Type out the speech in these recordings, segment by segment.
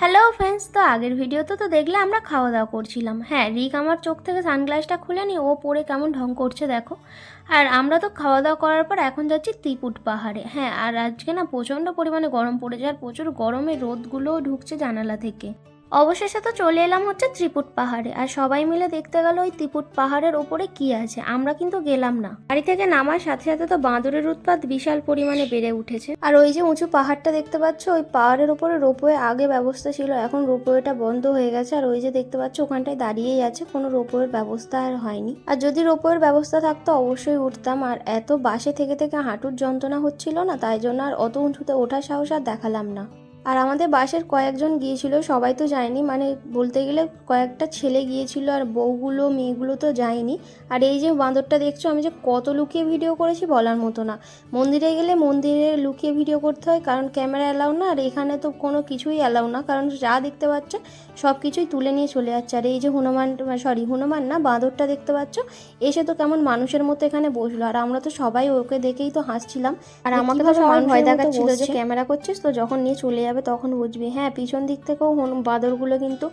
Hello friends তো আগের ভিডিওতে তো দেখলে আমরা খাওয়া দাওয়া করছিলাম। হ্যাঁ রিক আমার চোখ থেকে সানগ্লাসটা খুলে নি ও পরে কেমন ঢং করছে দেখো। আর আমরা তো খাওয়া দাওয়া করার পর এখন যাচ্ছি ত্রিপুট পাহাড়ে। হ্যাঁ আর আজকে না প্রচণ্ড পরিমাণে গরম পড়েছে, আর প্রচুর গরমে রোদগুলোও ঢুকছে জানালা থেকে। অবশেষে তো চলে এলাম হচ্ছে ত্রিপুট পাহাড়ে। আর সবাই মিলে দেখতে গেল ওই ত্রিপুট পাহাড়ের ওপরে কি আছে। আমরা কিন্তু গেলাম না। বাড়ি থেকে নামার সাথে সাথে তো বাঁদরের উৎপাত বিশাল পরিমাণে বেড়ে উঠেছে। আর ওই যে উঁচু পাহাড়টা দেখতে পাচ্ছ, ওই পাহাড়ের ওপরে রোপওয়ে আগে ব্যবস্থা ছিল, এখন রোপওয়েটা বন্ধ হয়ে গেছে। আর ওই যে দেখতে পাচ্ছ, ওখানটায় দাঁড়িয়েই আছে, কোনো রোপওয়ের ব্যবস্থা আর হয়নি। আর যদি রোপওয়ের ব্যবস্থা থাকতো, অবশ্যই উঠতাম। আর এত বাসে থেকে থেকে হাঁটুর যন্ত্রণা হচ্ছিল না, তাই জন্য আর অত উঁচুতে ওঠার সাহস আর দেখালাম না। আর আমাদের বাসের কয়েকজন গিয়েছিল সবাই তো যায়নি। মানে বলতে গেলে কয়েকটা ছেলে গিয়েছিল আর বউগুলো মেয়েগুলো তো যায়নি। আর এই যে বাঁদরটা দেখছ আমি যে কত লুকিয়ে ভিডিও করেছি বলার মতো না। মন্দিরে গেলে মন্দিরে লুকিয়ে ভিডিও করতে হয় কারণ ক্যামেরা অ্যালাউ না আর এখানে তো কোনো কিছুই অ্যালাউ না। কারণ যা দেখতে পাচ্ছ সব কিছুই তুলে নিয়ে চলে যাচ্ছে। আর এই যে হনুমান সরি হনুমান না বাঁদরটা দেখতে পাচ্ছ এসে তো কেমন মানুষের মতো এখানে বসল। আর আমরা তো সবাই ওকে দেখেই তো হাসছিলাম। আর আমাকে তো সবাই ভয় দেখাচ্ছিল যে ক্যামেরা করছিস তো যখন নিয়ে চলে যাবে তখন বুঝবি। হ্যাঁ পিছন দিক থেকেও বাঁদরগুলো কিন্তু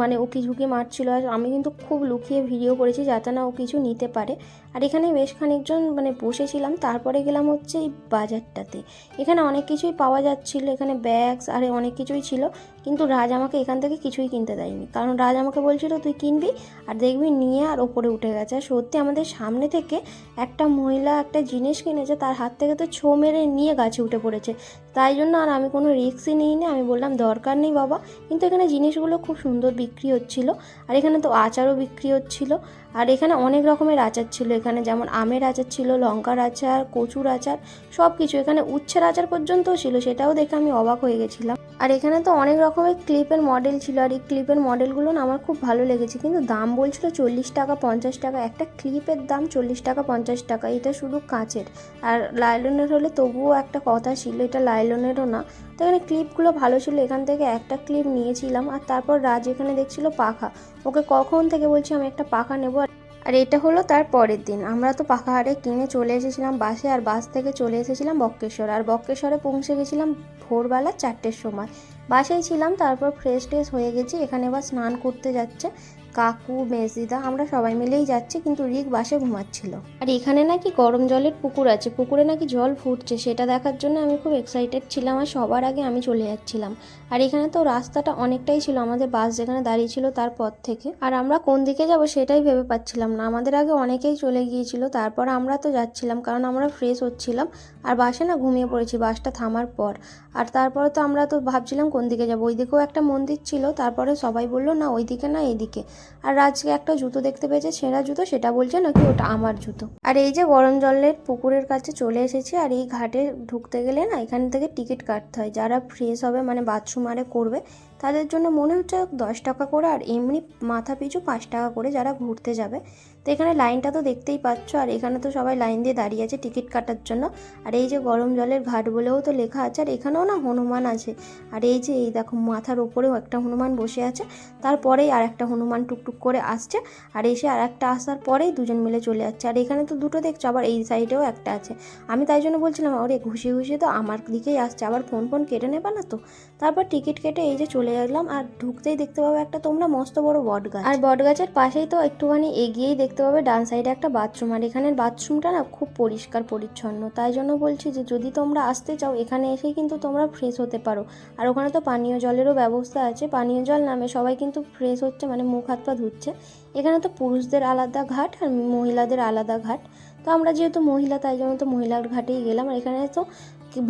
মানে উকি ঝুঁকি মারছিল। আর আমি কিন্তু খুব লুকিয়ে ভিডিও করেছি যাতে না ও কিছু নিতে পারে। আর এখানে বেশ খানিকজন মানে বসেছিলাম, তারপরে গেলাম হচ্ছে এই বাজারটাতে। এখানে অনেক কিছুই পাওয়া যাচ্ছিল, এখানে ব্যাগস আর অনেক কিছুই ছিল। কিন্তু রাজ আমাকে এখান থেকে কিছুই কিনতে দেয়নি। কারণ রাজ আমাকে বলছিল, তুই কিনবি আর দেখবি নিয়ে আর ওপরে উঠে গেছে। আর সত্যি আমাদের সামনে থেকে একটা মহিলা একটা জিনিস কিনেছে, তার হাত থেকে তো ছো মেরে নিয়ে গাছে উঠে পড়েছে। তাই জন্য আর আমি কোনো রিস্কই নিইনি। আমি বললাম, দরকার নেই বাবা। কিন্তু এখানে জিনিসগুলো খুব সুন্দর বিক্রি হচ্ছিল। আর এখানে তো আচারও বিক্রি হচ্ছিল। আর এখানে অনেক রকমের আচার ছিল। এখানে যেমন আমের আচার ছিল, লঙ্কার আচার, কচুর আচার সব কিছু এখানে উচ্ছের আচার পর্যন্তও ছিল, সেটাও দেখে আমি অবাক হয়ে গেছিলাম। আর এখানে তো অনেক রকমের ক্লিপের মডেল ছিল, আর এই ক্লিপের মডেলগুলো না আমার খুব ভালো লেগেছে। কিন্তু দাম বলছিল চল্লিশ টাকা পঞ্চাশ টাকা, একটা ক্লিপের দাম চল্লিশ টাকা পঞ্চাশ টাকা, এটা শুধু কাঁচের। আর লাইলনের হলে তবুও একটা কথা ছিল, এটা লাইলনেরও না। এখানে ক্লিপগুলো ভালো ছিল, এখান থেকে একটা ক্লিপ নিয়েছিলাম আর তারপর রাজ এখানে দেখছিল পাখা। ওকে কখন থেকে বলছি আমি একটা পাখা নেব আর- এটা হলো তার পরের দিন। আমরা তো পাখা হারে কিনে চলে এসেছিলাম বাসে আর বাস থেকে চলে এসেছিলাম বক্রেশ্বর আর বক্রেশ্বরে পৌঁছে গেছিলাম ভোরবেলা চারটের সময়। বাসেই ছিলাম, তারপর ফ্রেশ ট্রেশ হয়ে গেছি, এখানে এবার স্নান করতে যাচ্ছে। কাকু, মেজদিদা, আমরা সবাই মিলেই যাচ্ছি, কিন্তু রিক বাসে ঘুমাচ্ছিল। আর এখানে নাকি গরম জলের পুকুর আছে, পুকুরে নাকি জল ফুটছে, সেটা দেখার জন্য আমি খুব এক্সাইটেড ছিলাম আর সবার আগে আমি চলে যাচ্ছিলাম। আর এখানে তো রাস্তাটা অনেকটাই ছিল, আমাদের বাস যেখানে দাঁড়িয়ে ছিল তার পর থেকে। আর আমরা কোন দিকে যাব সেটাই ভেবে পাচ্ছিলাম না, আমাদের আগে অনেকেই চলে গিয়েছিল, তারপর আমরা তো যাচ্ছিলাম, কারণ আমরা ফ্রেশ হচ্ছিলাম। আর বাসে না ঘুমিয়ে পড়েছি, বাসটা থামার পর। আর তারপরে তো আমরা তো ভাবছিলাম কোন দিকে যাব ওই দিকেও একটা মন্দির ছিল, তারপরে সবাই বলল, না ওই দিকে না এইদিকে আর রাজকে একটা জুতো দেখতে পেয়েছে ছেঁড়া জুতো, সেটা বলছে নাকি ওটা আমার জুতো। আর এই যে গরম জলের পুকুরের কাছে চলে এসেছি, আর এই ঘাটে ঢুকতে গেলে না এখান থেকে টিকিট কাটতে হয়। যারা ফ্রেশ হবে মানে বাথরুম আরে করবে তাদের জন্য মনে হচ্ছে দশ টাকা করে আর এমনি মাথা পিছু পাঁচ টাকা করে যারা ঘুরতে যাবে। তো এখানে লাইনটা তো দেখতেই পাচ্ছ আর এখানে তো সবাই লাইন দিয়ে দাঁড়িয়ে আছে টিকিট কাটার জন্য। আর এই যে গরম জলের ঘাট বলেও তো লেখা আছে আর এখানেও না হনুমান আছে। আর এই যে এই দেখো মাথার ওপরেও একটা হনুমান বসে আছে। তারপরেই আর একটা হনুমান টুকটুক করে আসছে। আর এসে আর একটা আসার পরেই দুজন মিলে চলে যাচ্ছে। আর এখানে তো দুটো দেখছ, আবার এই সাইডেও একটা আছে। আমি তাই জন্য বলছিলাম, ওরে ঘুষি ঘুষি তো আমার দিকেই আসছে, আবার ফোন ফোন কেটে নেবে না তো? তারপর টিকিট কেটে এই যে চলে গেলাম আর ঢুকতেই দেখতে পাবো একটা তোমরা মস্ত বড় বট গাছ। আর বট গাছের পাশেই তো একটুখানি এগিয়েই দেখতে পাবে ডান সাইডে একটা বাথরুম আর এখানের বাথরুমটা না খুব পরিষ্কার পরিচ্ছন্ন। তাই জন্য বলছি যে যদি তোমরা আসতে চাও, এখানে এসেই কিন্তু তোমরা ফ্রেশ হতে পারো। আর ওখানে তো পানীয় জলেরও ব্যবস্থা আছে। পানীয় জল নামে সবাই কিন্তু ফ্রেশ হচ্ছে মানে মুখ হাত পা ধুচ্ছে। এখানে তো পুরুষদের আলাদা ঘাট আর মহিলাদের আলাদা ঘাট। তো আমরা যেহেতু মহিলা, তাই জন্য তো মহিলার ঘাটেই গেলাম। আর এখানে তো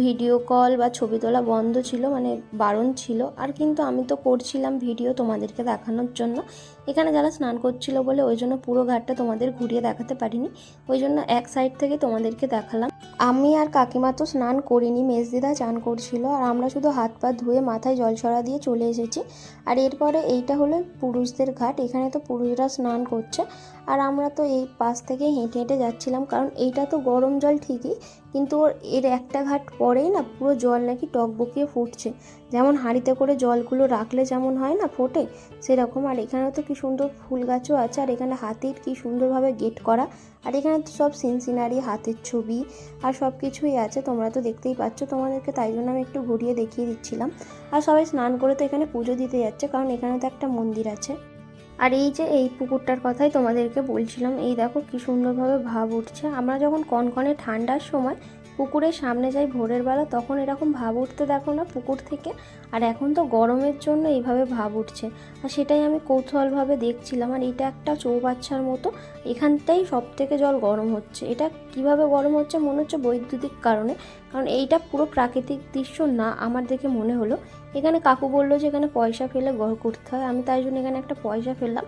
ভিডিও কল বা ছবি তোলা বন্ধ ছিল মানে বারণ ছিল। আর কিন্তু আমি তো করছিলাম ভিডিও তোমাদেরকে দেখানোর জন্য। এখানে যারা স্নান করছিল বলে ওই জন্য পুরো ঘাটটা তোমাদের ঘুরিয়ে দেখাতে পারিনি। ওই জন্য এক সাইড থেকে তোমাদেরকে দেখালাম। আমি আর কাকিমা তো স্নান করিনি, মেজদিদা চান করছিল, আর আমরা শুধু হাত পা ধুয়ে মাথায় জল ছড়া দিয়ে চলে এসেছি। আর এরপরে এইটা হলো পুরুষদের ঘাট, এখানে তো পুরুষরা স্নান করছে, আর আমরা তো এই পাশ থেকে হেঁটে হেঁটে যাচ্ছিলাম, কারণ এইটা তো গরম জল ঠিকই, কিন্তু ওর এর একটা ঘাট পরেই না পুরো জল নাকি টকবকিয়ে ফুটছে। যেমন হাঁড়িতে করে জলগুলো রাখলে যেমন হয় না ফোটে, সেরকম। আর এখানে তো কি সুন্দর ফুল গাছও আছে, আর এখানে হাতির কি সুন্দরভাবে গেট করা। আর এখানে তো সব সিনসিনারি, হাতের ছবি আর সব কিছুই আছে, তোমরা তো দেখতেই পাচ্ছ। তোমাদেরকে তাই জন্য আমি একটু ঘুরিয়ে দেখিয়ে দিচ্ছিলাম। আর সবাই স্নান করে তো এখানে পুজো দিতে যাচ্ছে, কারণ এখানে তো একটা মন্দির আছে। আর এই যে এই পুকুরটার কথাই তোমাদেরকে বলছিলাম, এই দেখো কি সুন্দরভাবে ভাব উঠছে। আমরা যখন কনকনে ঠান্ডার সময় পুকুরের সামনে যাই ভোরের বেলা, তখন এরকম ভাব উঠতে দেখো না পুকুর থেকে। আর এখন তো গরমের জন্য এইভাবে ভাব উঠছে। আর সেটাই আমি কৌতূহলভাবে দেখছিলাম। আর এটা একটা চৌবাচ্চার মতো। এখানটাই সব থেকে জল গরম হচ্ছে। এটা কীভাবে গরম হচ্ছে? মনে হচ্ছে বৈদ্যুতিক কারণে। কারণ এইটা পুরো প্রাকৃতিক দৃশ্য না, আমার দেখে মনে হলো। এখানে কাকু বলল যে এখানে পয়সা ফেলে ঘর করতে হয়। আমি তাই জন্য এখানে একটা পয়সা ফেললাম।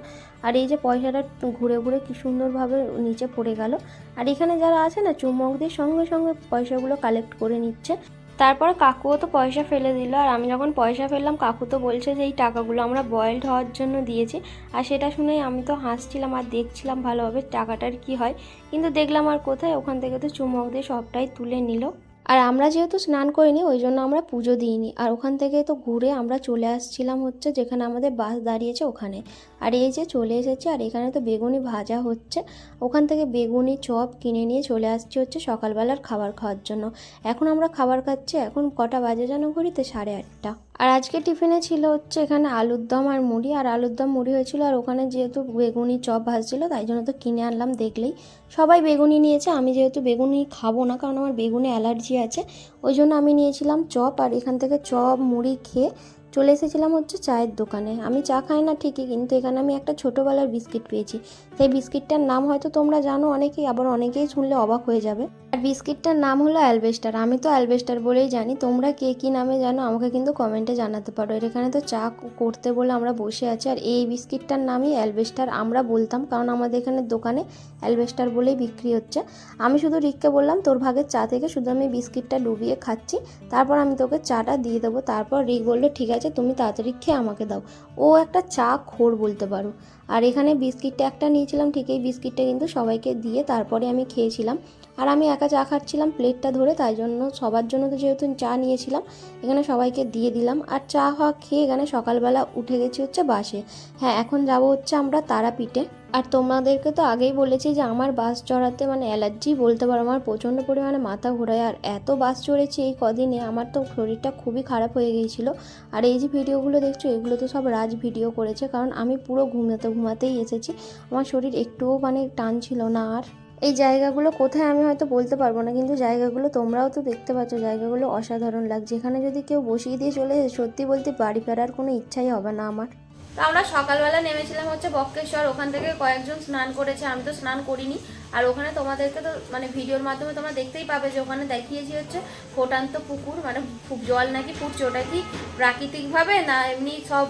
আর এই যে পয়সাটা ঘুরে ঘুরে কি সুন্দরভাবে নিচে পড়ে গেল। আর এখানে যারা আছে না চুম্বক দিয়ে সঙ্গে সঙ্গে পয়সাগুলো কালেক্ট করে নিচ্ছে। তারপর কাকুও তো পয়সা ফেলে দিল। আর আমি যখন পয়সা ফেললাম, কাকু তো বলছে যে এই টাকাগুলো আমরা বয়েলড হওয়ার জন্য দিয়েছি। আর সেটা শুনেই আমি তো হাসছিলাম আর দেখছিলাম ভালোভাবে টাকাটার কি হয়। কিন্তু দেখলাম আর কোথায়? ওখান থেকে তো চুমক দিয়ে সবটাই তুলে নিল। আর আমরা যেহেতু স্নান করিনি, ওই জন্য আমরা পুজো দিইনি। আর ওখান থেকে তো ঘুরে আমরা চলে আসছিলাম হচ্ছে যেখানে আমাদের বাস দাঁড়িয়েছে ওখানে। আর এই যে চলে এসেছে, আর এখানে তো বেগুনি ভাজা হচ্ছে। ওখান থেকে বেগুনি চপ কিনে নিয়ে চলে আসছি হচ্ছে সকালবেলার খাবার খাওয়ার জন্য। এখন আমরা খাবার খাচ্ছি, এখন কটা বাজে যেন ঘুরিতে সাড়ে আটটা। আর আজকে টিফিনে ছিল হচ্ছে এখানে আলুর দম আর মুড়ি, আর আলুর দম, মুড়ি হয়েছিল, আর ওখানে যেহেতু বেগুনি চপ ভাজছিল, তাই জন্য তো কিনে আনলাম, দেখলেই। সবাই বেগুনি নিয়েছে, আমি যেহেতু বেগুনি খাব না, কারণ আমার বেগুনে অ্যালার্জি আছে, ওই জন্য আমি নিয়েছিলাম চপ, আর এখান থেকে চপ, মুড়ি খেয়ে চলে এসেছিলাম হচ্ছে চায়ের দোকানে। আমি চা খাই না ঠিকই, কিন্তু এখানে আমি একটা ছোটোবেলার বিস্কিট পেয়েছি। সেই বিস্কিটটার নাম হয়তো তোমরা জানো অনেকেই, আবার অনেকেই শুনলে অবাক হয়ে যাবে। আর বিস্কিটটার নাম হলো অ্যালবেস্টার। আমি তো অ্যালবেস্টার বলেই জানি। তোমরা কে কী নামে জানো, আমাকে কিন্তু কমেন্টে জানাতে পারো। এর এখানে তো চা করতে বলে আমরা বসে আছি। আর এই বিস্কিটটার নামই অ্যালবেস্টার আমরা বলতাম, কারণ আমাদের এখানে দোকানে অ্যালবেস্টার বলেই বিক্রি হচ্ছে। আমি শুধু রিককে বললাম, তোর ভাগের চা থেকে শুধু আমি বিস্কিটটা ডুবিয়ে খাচ্ছি, তারপর আমি তোকে চাটা দিয়ে দেবো। তারপর রিক বলল, ঠিক আছে তুমি তাড়াতাড়ি খেয়ে আমাকে দাও। ও একটা চা খোর বলতে পারো। আর এখানে বিস্কিটটা একটা নিয়েছিলাম, ঠিক এই বিস্কিটটা কিন্তু সবাইকে দিয়ে তারপরে আমি খেয়েছিলাম। আর আমি একা চা খাচ্ছিলাম প্লেটটা ধরে, তাই জন্য সবার জন্য তো যেহেতু চা নিয়েছিলাম, এখানে সবাইকে দিয়ে দিলাম। আর চা হওয়া খেয়ে এখানে সকালবেলা উঠে গেছি হচ্ছে বাসে। হ্যাঁ এখন যাব হচ্ছে আমরা তারাপীঠে। আর তোমাদেরকে তো আগেই বলেছি যে আমার বাস চড়াতে মানে অ্যালার্জি বলতে পারো, আমার প্রচণ্ড পরিমাণে মাথা ঘোরায়। আর এত বাস চড়েছি এই কদিনে, আমার তো শরীরটা খুবই খারাপ হয়ে গিয়েছিল। আর এই যে ভিডিওগুলো দেখছ, এগুলো তো সব রাজ ভিডিও করেছে, কারণ আমি পুরো ঘুমাতে ঘুমাতেই এসেছি। আমার শরীর একটুও মানে টান ছিল না। আর এই জায়গাগুলো কোথায় আমি হয়তো বলতে পারব না, কিন্তু জায়গাগুলো তোমরাও তো দেখতে পাচ্ছ, জায়গাগুলো অসাধারণ লাগছে। এখানে যদি কেউ বসিয়ে দিয়ে চলে সত্যি বলতে বাড়ি ফেরার কোনো ইচ্ছাই হবে না আমার। তো আমরা সকালবেলা নেমেছিলাম হচ্ছে বক্রেশ্বর, ওখান থেকে কয়েকজন স্নান করেছে, আমি তো স্নান করিনি। আর ওখানে তোমাদেরকে তো মানে ভিডিওর মাধ্যমে তোমরা দেখতেই পাবে যে ওখানে দেখিয়েছি হচ্ছে ফোটান্ত পুকুর মানে খুব জল নাকি ফুটছে, ওটা কি প্রাকৃতিকভাবে না এমনি সব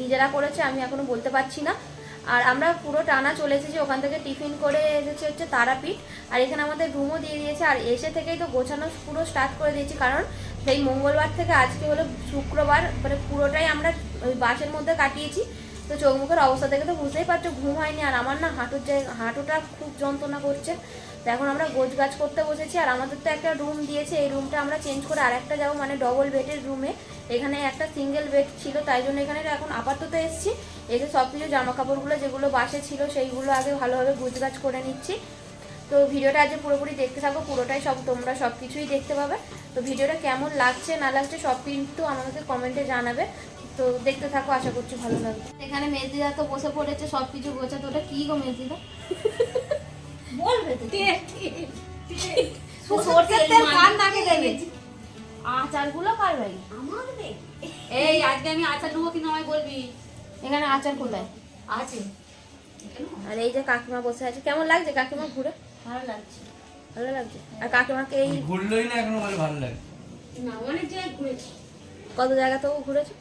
নিজেরা করেছে আমি এখনও বলতে পারছি না। আর আমরা পুরো টানা চলে এসেছি ওখান থেকে টিফিন করে এসেছি হচ্ছে তারাপীঠ। আর এখানে আমাদের রুমও দিয়ে দিয়েছে, আর এসে থেকেই তো গোছানো পুরো স্টার্ট করে দিয়েছি, কারণ সেই মঙ্গলবার থেকে আজকে হলো শুক্রবার মানে পুরোটাই আমরা ওই বাসের মধ্যে কাটিয়েছি। তো চোখ মুখের অবস্থা দেখে তো বুঝতেই পারছ, ঘুম হয়নি আর আমার না হাঁটুর জায়গা হাঁটুটা খুব যন্ত্রণা করছে। তো এখন আমরা গোছ গাছ করতে বসেছি আর আমাদের তো একটা রুম দিয়েছে, এই রুমটা আমরা চেঞ্জ করে আরেকটা যাব মানে ডবল বেডের রুমে। এখানে একটা সিঙ্গেল বেড ছিল, তাই জন্য এখানে এখন আপাতত এসেছি। এসে সব কিছু জামা কাপড়গুলো যেগুলো বাসে ছিল, সেইগুলো আগে ভালোভাবে গুছগাছ করে নিচ্ছি। তো ভিডিওটা আজ পুরোপুরি দেখতে থাকো পুরোটাই সব তোমরা সব কিছুই দেখতে পাবে। তো ভিডিওটা কেমন লাগছে না লাগছে সব কিন্তু আমাকে কমেন্টে জানাবে। তো দেখতে থাকো আশা করছি ভালো লাগবে। এখানে মেজদিদা তো বসে পড়েছে সব কিছু গোছাতে ওটা কি গো মেজদিদা? বলবে তো। সরষের তেল কার নাকে দেবে। আচারগুলো কার বাড়ি? আমার এই আজকে আমি আচার নেব আমায় বলবি। এখানে আচার কোথায়? আছে। আর এই যে কাকিমা বসে আছে কেমন লাগছে কাকিমা ঘুরে? ভালো লাগছে। ভালো লাগছে? আর কাকিমাকে এই ঘুরলোই না এখনও বলে ভালো লাগে। না অনেক জায়গায় ঘুরেছি। কত জায়গা তো ঘুরেছো?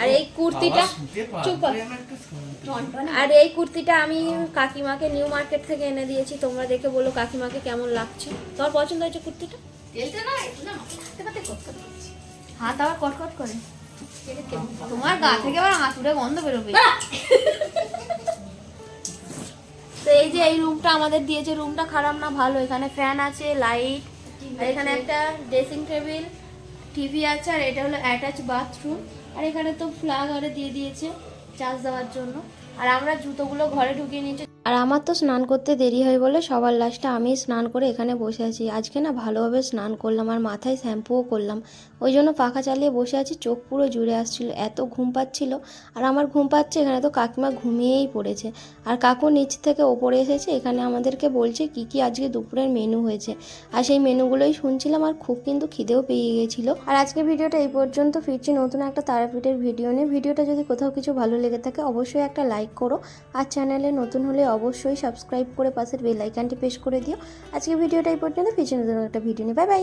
আর এই কুর্তিটা চুপ। আর এই কুর্তিটা আমি কাকিমাকে নিউ মার্কেট থেকে এনে দিয়েছি। তোমরা দেখে বলো কাকিমাকে কেমন লাগছে। তোমার পছন্দ হয়েছে কুর্তিটা? হাতে আবার কটকট করে। তোমার গা থেকে আবার হাতুড়ে গন্ধ বেরোবে। যে এই রুমটা আমাদের দিয়েছে রুমটা খারাপ না, ভালো। এখানে ফ্যান আছে লাইট আর এখানে একটা ড্রেসিং টেবিল টিভি আছে, আর এটা হলো অ্যাটাচ বাথরুম আর এখানে তো ফ্ল্যাগ দিয়ে দিয়েছে চার্জ দেওয়ার জন্য। আর আমরা জুতোগুলো ঘরে ঢুকিয়ে নিয়েছি। আর আমার তো স্নান করতে দেরি হয় বলে সবার লাস্টে আমি স্নান করে এখানে বসে আছি। আজকে না ভালোভাবে স্নান করলাম আর মাথায় শ্যাম্পুও করলাম। ওই জন্য পাখা চালিয়ে বসে আছি, চোখ পুরো জুড়ে আসছিল, এত ঘুম পাচ্ছিল। আর আমার ঘুম পাচ্ছে এখানে তো কাকিমা ঘুমিয়েই পড়েছে। আর কাকু নিচ থেকে ওপরে এসেছে, এখানে আমাদেরকে বলছে কি কি আজকে দুপুরের মেনু হয়েছে। আর সেই মেনুগুলোই শুনছিলাম আর খুব কিন্তু খিদেও পেয়ে গেছিল। আর আজকে ভিডিওটা এই পর্যন্ত, ফিরছি নতুন একটা তারাপীঠের ভিডিও নিয়ে। ভিডিওটা যদি কোথাও কিছু ভালো লেগে থাকে, অবশ্যই একটা লাইক করো। আর চ্যানেলে নতুন হলে সাবস্ক্রাইব করে পাশের বেল আইকনটি প্রেস করে দিও। আজকে ভিডিওটা এই পর্যন্ত। পিছনে নতুন একটা ভিডিও নিয়ে। Bye bye